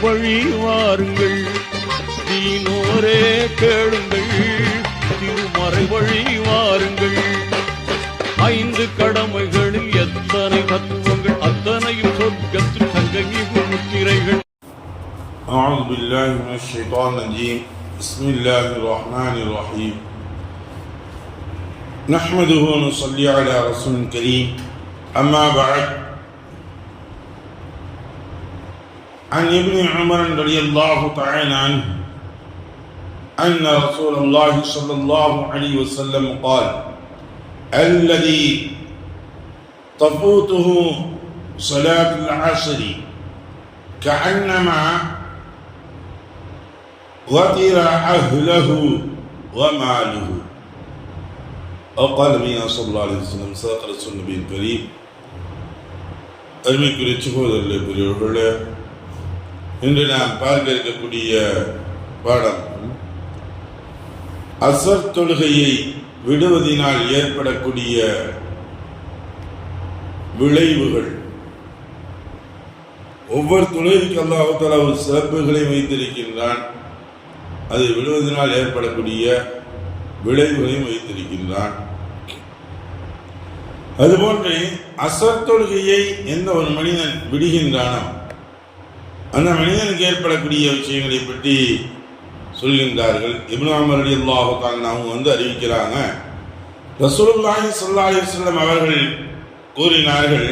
வழி வாருங்கள் தீனோரே கேளுங்கள் திருமறை வழி வாருங்கள் ஐந்து கடமைகளில் எத்தனை தத்துவங்கள் அத்தனையும் சொர்க்கத்தில் தங்கி முத்திரைகள் أعوذ بالله من الشيطان الرجيم بسم الله الرحمن الرحيم نحمده ونصلي على رسول كريم أما بعد عن ابن عمر رضي الله تعالى عنه أن رسول الله صلى الله عليه وسلم قال الذي تفوته صلاة العصر كأنما غتر أهله وماله. وقال من صلى الله عليه وسلم صدق رسول النبي الكريم. أرمي كريتشفو ذلك بريوهله இன்று நாம் பார்க்க இருக்கக்கூடிய பாடம் அசர் தொழுகையை விடுவதினால் ஏற்படக்கூடிய விளைவுகள். ஒவ்வொரு தொழிலுக்கு அல்லாஹால ஒரு சிறப்புகளை வைத்திருக்கின்றான். அதை விடுவதனால் ஏற்படக்கூடிய விளைவுகளையும் வைத்திருக்கின்றான். அதுபோன்று அசர் தொழுகையை எந்த ஒரு மனிதன் விடுகின்றானோ அந்த மனிதனுக்கு ஏற்படக்கூடிய விஷயங்களை பற்றி சொல்கின்றார்கள். இப்னு அமர் அலி அல்லாஹான் அவங்க வந்து அறிவிக்கிறாங்க. ரசூலுல்லாஹி ஸல்லல்லாஹு அலைஹி அவர்கள் கூறினார்கள்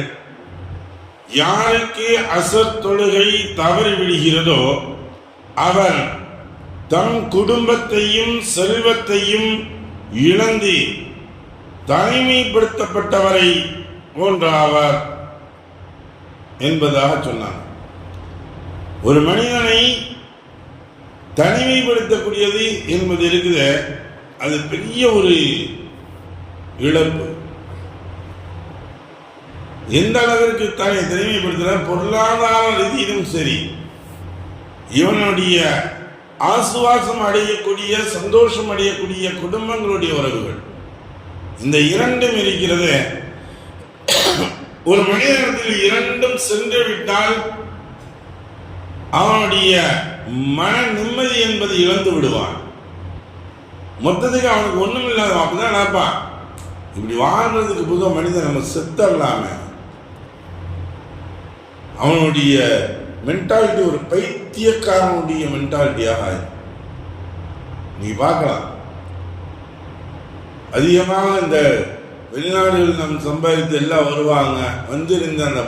யாருக்கு அசர் தொழுகை தவறி விடுகிறதோ அவர் தம் குடும்பத்தையும் செல்வத்தையும் இழந்து தனிமைப்படுத்தப்பட்டவரை போன்றாவார் என்பதாக சொன்னார் ஒரு மனிதனை தனிமைப்படுத்தக்கூடியது என்பது இருக்குது. அது பெரிய ஒரு இழப்பு. எந்த அளவிற்கு தன்னை தனிமைப்படுத்துகிற பொருளாதார ரீதியிலும் சரி. இவனுடைய ஆசுவாசம் அடையக்கூடிய சந்தோஷம் அடையக்கூடிய குடும்பங்களுடைய உறவுகள். இந்த இரண்டும் இருக்கிறது. ஒரு மனிதனத்தில் இரண்டும் சென்று விட்டால் அவனுடைய மன நிம்மதி என்பதை இழந்து விடுவான். மொத்தத்துக்கு அவனுக்கு ஒண்ணும் இல்லாத அப்படிதான் நினைப்பான் இப்படி வாழ்றதுக்கு புக மனிதன் நம்ம செத்தரலாம அவனுடைய மென்டாலிட்டி ஒரு பைத்தியக்காரனுடைய மென்டாலிட்டியாக நீ பார்க்கலாம். அதிகமாக இந்த வெளிநாடுகள் நம் சம்பாதித்து எல்லாம் வருவாங்க. வந்திருந்த அந்த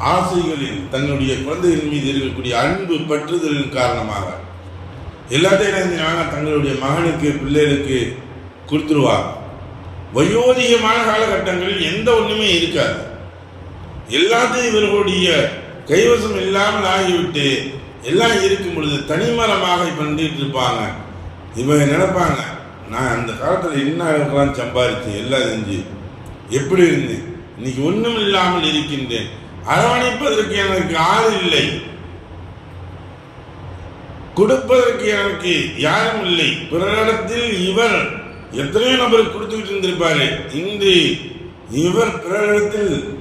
ஆசைகளில் தன்னுடைய குழந்தைகள் மீது இருக்கக்கூடிய அன்பு பற்றுதலின் காரணமாக. எல்லாத்தையும் என்ன தங்களுடைய மகனுக்கு பிள்ளைகளுக்கு கொடுத்துருவாங்க. வயோதிகமான காலகட்டங்களில் எந்த ஒன்றுமே இருக்காது. எல்லாத்தையும் இவர்களுடைய கைவசம் இல்லாமல் ஆகிவிட்டு எல்லாம் இருக்கும் பொழுது தனிமரமாக பண்ணிட்டு இருப்பாங்க. இவங்க நினைப்பாங்க நான் அந்த காலத்தில் என்ன அளவுக்குலாம் சம்பாதிச்சேன் எல்லாம் செஞ்சு எப்படி இருந்தேன் இன்னைக்கு ஒன்றும் இல்லாமல் இருக்கின்றேன். அரவணைப்பதற்கு எனக்கு ஆள் இல்லை. கொடுப்பதற்கு எனக்கு யாரும் இல்லை. பிறரிடத்தில் இவர் எத்தனையோ நபருக்கு கொடுத்துக்கிட்டு இருந்திருப்பாரு. இன்று இவர் பிறரிடத்தில்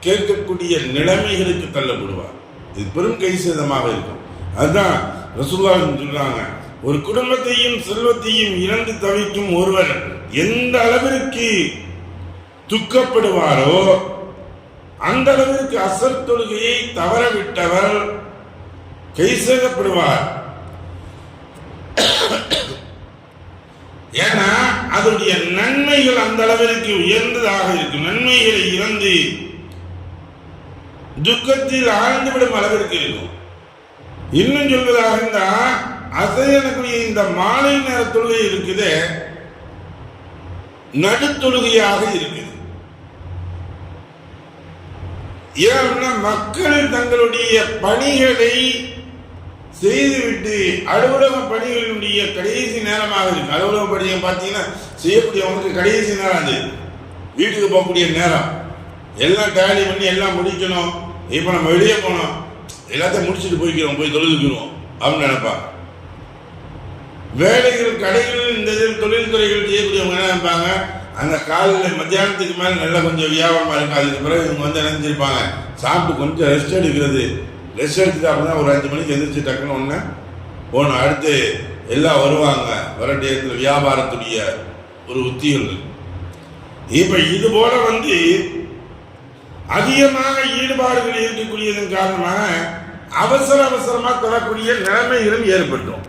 கேட்கக்கூடிய நிலைமைகளுக்கு தள்ளப்படுவார். இது பெரும் கை சேதமாக இருக்கும். அதுதான் ரசூல்லா சொல்றாங்க. ஒரு குடும்பத்தையும் செல்வத்தையும் இழந்து தவிக்கும் ஒருவர் எந்த அளவிற்கு துக்கப்படுவாரோ அந்த அளவிற்கு அசல் தொழுகையை தவறவிட்டவர் கைசேதப்படுவார் ஏன்னா அதனுடைய நன்மைகள் அந்த அளவிற்கு உயர்ந்ததாக இருக்கும். நன்மைகளை இழந்து துக்கத்தில் ஆழ்ந்துவிடும் அளவிற்கு இருக்கும். இன்னும் சொல்வதாக இருந்தா அசையனக்கூடிய இந்த மாலை நேர தொழுகை இருக்குது நடுத்தொழுகையாக இருக்குது. ஏன்னா மக்கள் தங்களுடைய பணிகளை செய்துவிட்டு அலுவலக பணிகளுடைய கடைசி நேரமாக இருக்கு. அலுவலக பணியை பார்த்தீங்கன்னா செய்யக்கூடியவங்களுக்கு கடைசி நேரம் அது. வீட்டுக்கு போகக்கூடிய நேரம். எல்லாம் டேலி பண்ணி எல்லாம் முடிக்கணும். இப்போ நம்ம வெளியே போனோம் எல்லாத்தையும் முடிச்சுட்டு போய்க்கிறோம். போய் தொழுதுக்கிறோம் அப்படின்னு நினைப்பா. வேலைகள் கடைகள் இந்த இதில் தொழில்துறைகள் செய்யக்கூடியவங்க என்ன நினைப்பாங்க? அந்த காலையில் மத்தியானத்துக்கு மேலே நல்லா கொஞ்சம் வியாபாரமாக இருக்கும். அதுக்கு பிறகு இவங்க வந்து நினைஞ்சிருப்பாங்க சாப்பிட்டு கொஞ்சம் ரெஸ்ட் எடுக்கிறது. ரெஸ்ட் எடுத்துட்டு அப்படின்னா ஒரு அஞ்சு மணிக்கு எந்திரிச்சு டக்குன்னு ஒன்று போகணும். அடுத்து எல்லாம் வருவாங்க. வர டேத்தில் வியாபாரத்துடைய ஒரு உத்திகள் இப்போ இது போல வந்து அதிகமாக ஈடுபாடுகள் இருக்கக்கூடியதன் காரணமாக அவசர அவசரமாக தொழக்கூடிய நிலைமைகளும் ஏற்பட்டோம்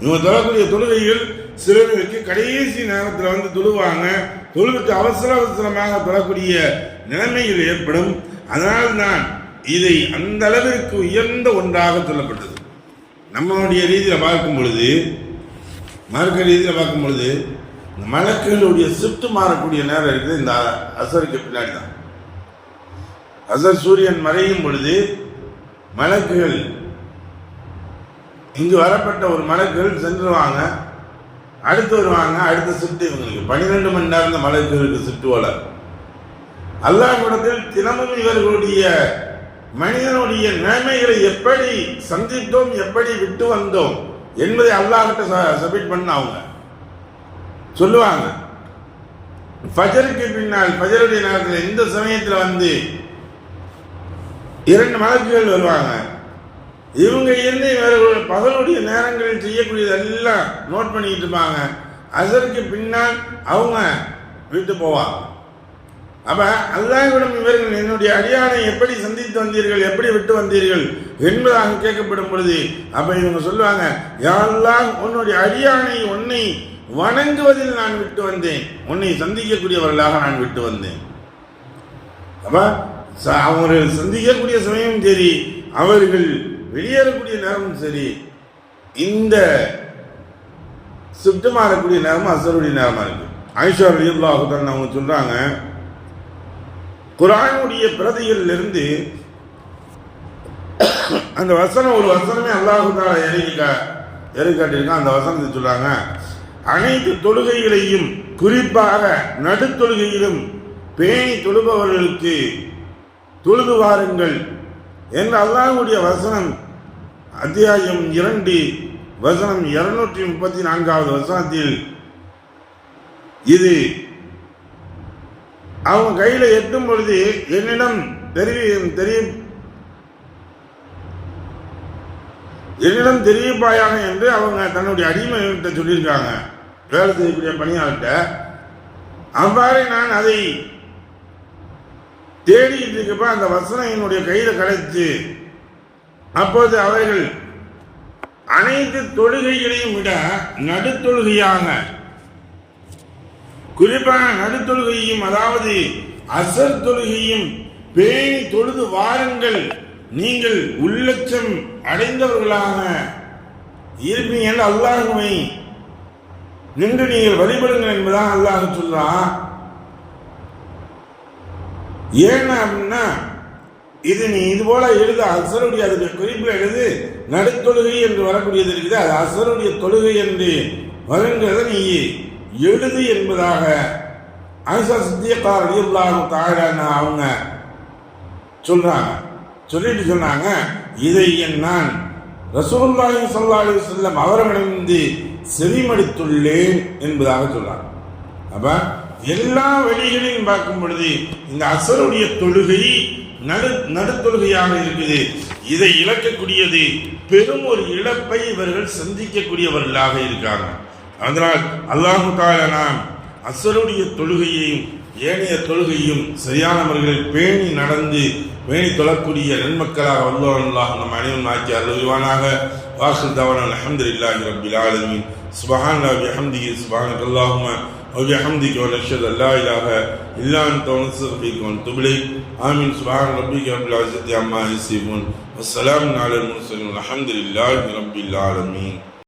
இவங்க தொழக்கூடிய தொழுகைகள் சிலருக்கு கடைசி நேரத்தில் வந்து தொழுவாங்க. தொழுவிட்டு அவசர அவசரமாக தொழக்கூடிய நிலைமையில் ஏற்படும். அதனால் தான் இதை அந்த அளவிற்கு உயர்ந்த ஒன்றாக சொல்லப்பட்டது. நம்மளுடைய ரீதியில் பார்க்கும் பொழுது மார்க்க ரீதியில் பார்க்கும் பொழுது இந்த மலக்குகளுடைய ஷிஃப்ட் மாறக்கூடிய நேரம் இருக்குது. இந்த அசருக்கு பின்னாடி தான். அசர் சூரியன் மறையும் பொழுது மலக்குகள் இங்கு வரப்பட்ட ஒரு மலக்குகள் சென்றுவாங்க. அடுத்து வருவாங்க அடுத்த சுட்டு இவங்களுக்கு. பன்னிரெண்டு மணி நேரம் இந்த மலக்குகளுக்கு ஷிஃப்ட் கூடத்தில் தினமும் இவர்களுடைய மனிதனுடைய நிலைமைகளை எப்படி சந்தித்தோம் எப்படி விட்டு வந்தோம் என்பதை அல்லாஹ்கிட்ட சப்மிட் பண்ண அவங்க. சொல்லுவாங்க. ஃபஜருக்கு பின்னால் ஃபஜருடைய நேரத்தில் இந்த சமயத்தில் வந்து இரண்டு மலக்குகள் வருவாங்க? இவங்க இருந்து இவர்களுடைய பகலுடைய நேரங்களில் செய்யக்கூடியதெல்லாம் நோட் பண்ணிக்கிட்டு இருப்பாங்க. அசருக்கு பின்னால் அவங்க விட்டு போவாங்க. அப்ப அல்லாஹ்விடம் இவர்கள் என்னுடைய அடியானை எப்படி சந்தித்து வந்தீர்கள் எப்படி விட்டு வந்தீர்கள் என்பதாக கேட்கப்படும் பொழுது அப்ப இவங்க சொல்லுவாங்க யாரெல்லாம் உன்னுடைய அடியானை உன்னை வணங்குவதில் நான் விட்டு வந்தேன். உன்னை சந்திக்கக்கூடியவர்களாக நான் விட்டு வந்தேன். அப்ப ச- அவர்கள் சந்திக்கக்கூடிய சமயம் சரி அவர்கள் வெளியேறக்கூடிய நேரமும் சரி இந்த ஷிஃப்ட் மாறக்கூடிய நேரமும் அசருடைய நேரமாக இருக்கு. ஐஷா ரலியல்லாஹு அவங்க சொல்கிறாங்க குரானுடைய பிரதிகளில் இருந்து அந்த வசனம் ஒரு வசனமே அல்லாஹுதால தாலா இறங்கிக்காட்டியிருக்கான் அந்த வசனத்தை சொல்கிறாங்க அனைத்து தொழுகைகளையும் குறிப்பாக நடுத்தொழுகையிலும் பேணி தொழுபவர்களுக்கு தொழுது வாருங்கள். என்று அல்லாஹுடைய வசனம் அத்தியாயம் இரண்டு வசனம் இருநூற்றி முப்பத்தி நான்காவது வசனத்தில் இது அவங்க கையில எட்டும் பொழுது என்னிடம் தெரிய தெரியும். என்னிடம் தெரியப்பாயாக என்று அவங்க தன்னுடைய அடிமைகிட்ட சொல்லியிருக்காங்க. வேலை செய்யக்கூடிய பணியாளர்கிட்ட. அவ்வாறு நான் அதை தேடிட்டு இருக்கப்ப அந்த வசனம் என்னுடைய கையில கிடைச்சு. அப்போது அவர்கள் அனைத்து தொழுகைகளையும் விட நடுத்தொழுகையாக குறிப்பாக நடுத்தொழுகையும் அதாவது அசர் தொழுகையும் பேணி தொழுது வாருங்கள். நீங்கள் உள்ளச்சம் அடைந்தவர்களாக இருப்பீங்க அல்லாஹுமை அல்லாஹுவை நின்று நீங்கள் வழிபடுங்கள் என்பதாக அல்லாஹ் சொல்றான். ஏன் அப்படின்னா இது நீ இது போல எழுத அசருடைய அதுக்கு குறிப்பில் எழுது நடுத்தொழுகை என்று வரக்கூடியது இருக்குது. அது அசருடைய தொழுகை என்று வருங்கிறத நீ எழுது என்பதாக ஆயிஷா சித்தியக்கா ரலியல்லாஹு தஆலா அவங்க சொல்றாங்க. சொல்லிட்டு சொன்னாங்க இதை என் நான் ரசூலுல்லாஹி ஸல்லல்லாஹு அலைஹி வஸல்லம் அவர்களிடமிருந்து என்பதாக சொல்றாங்க. அப்ப எல்லா வழிகளையும் பார்க்கும் பொழுது இந்த அசருடைய தொழுகை நடு நடுத்தொழுகையாக இருக்குது. இதை இழக்கக்கூடியது பெரும் ஒரு இழப்பை இவர்கள் சந்திக்கக்கூடியவர்களாக இருக்காங்க. அதனால் அல்லாஹு தாலா நாம் அசருடைய தொழுகையையும் ஏனைய தொழுகையும் சரியானவர்கள் பேணி நடந்து பேணி தொழக்கூடிய நன்மக்களாக வல்லவர்களாக நம் அனைவரும் ஆக்கி அருள்வானாக. வாசல் தவன அலமதுல்லாஹி ரபில் ஆலமின். சுபஹான் அஹமதி சுபஹானக அல்லாஹுமா وبحمدك ونشهد ان لا اله الا انت ونستغفرك ونتوب اليك امين سبحان ربك رب العزه عما يصفون والسلام على المرسلين والحمد لله رب العالمين